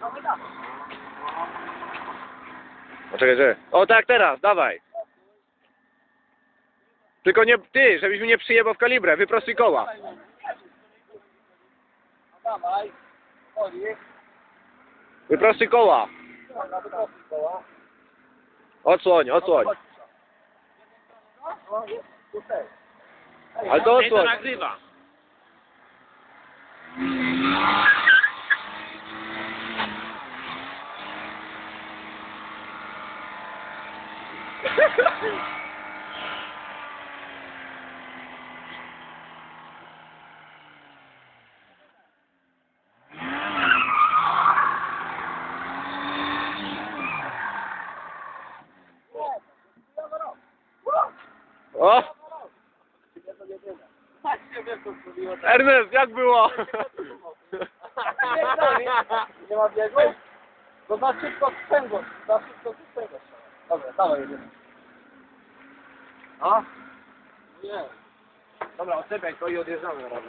No wydamy. O, tak, teraz, dawaj. Tylko nie, ty, żebyś mi nie przyjebał w kalibrę, wyprostuj koła. Dawaj. Wyprostuj koła. Odsłoń, odsłoń. Ale to odsłoń. O! Ernest, jak było? Nie ma biegu? To za szybko sprzęgło. Za szybko sprzęgło. Dobra, dawaj jedziemy. A? Nie. Dobra, odczepiaj to i odjeżdżamy na razie.